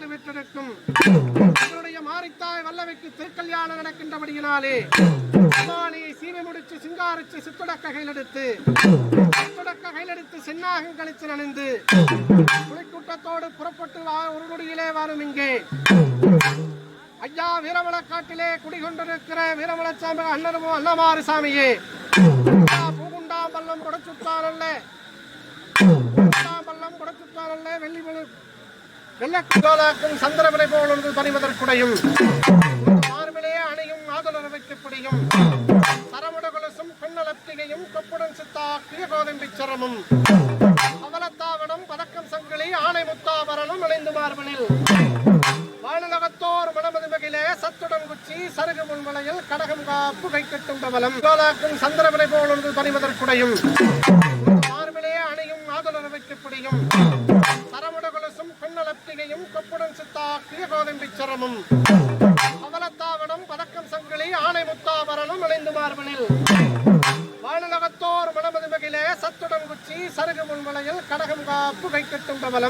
என்று விட்டிருக்கும் அவருடைய மாரித்தாய் வல்லவைக்கு திருக்கல்யாணம் நடக்கின்றபடியினாலே அம்மானியை சீமை முடிச்சு சிங்காரிச்சு சித்துடக்க கையிலெடுத்து சித்துடக்க கையிலெடுத்து சென்னாகம் கழிச்சு நனைந்து புலிக்கூட்டத்தோடு புறப்பட்டு வா ஒரு நொடியிலே வரும் இங்கே. ஐயா வீரமலக்காட்டிலே குடிகொண்டிருக்கிற வீரமலச்சாமி அண்ணனும் அண்ணமாறு சாமியே. ஐயா, பூகுண்டாம் பள்ளம் கொடச்சுத்தானல்ல பூகுண்டாம் பள்ளம் கொடச்சுத்தானல்ல வெள்ளி வெள்ளக்கோலாக்கும் சந்திரவிலை போலொன்று பணிவதற்குடையும். மார்பிலே அணியும் ஆதலர் வைக்கப்பிடியும் சரமுட கொலுசும் கொப்புடன் சித்தாக்கிய கோதம்பிச் சரமும். அவலத்தாவணம் பதக்கம் சங்கிலி ஆணை முத்தாபரணம் இணைந்து மார்பினில். வானலகத்தோர் மனமது மகிழே சத்துடன் குச்சி சருகு முன்வளையில் கடகம் காப்பு கை கட்டும் பவலம் கோலாக்கும் சந்திரவிலை போலொன்று பணிவதற்குடையும். பெண்ணலப்திகையும் சித்தா சித்தாக்கிய கோதம்பிச் சரமும். அவலத்தாவனம் பதக்கம் சங்கிலி ஆணை முத்தாபரணம் இணைந்து மார்பனில் வானலகத்தோர் மணமது மகிழே சத்துடன் குச்சி சருகு முன்வளையில் கடகம் காப்பு கை கட்டும் பவலம்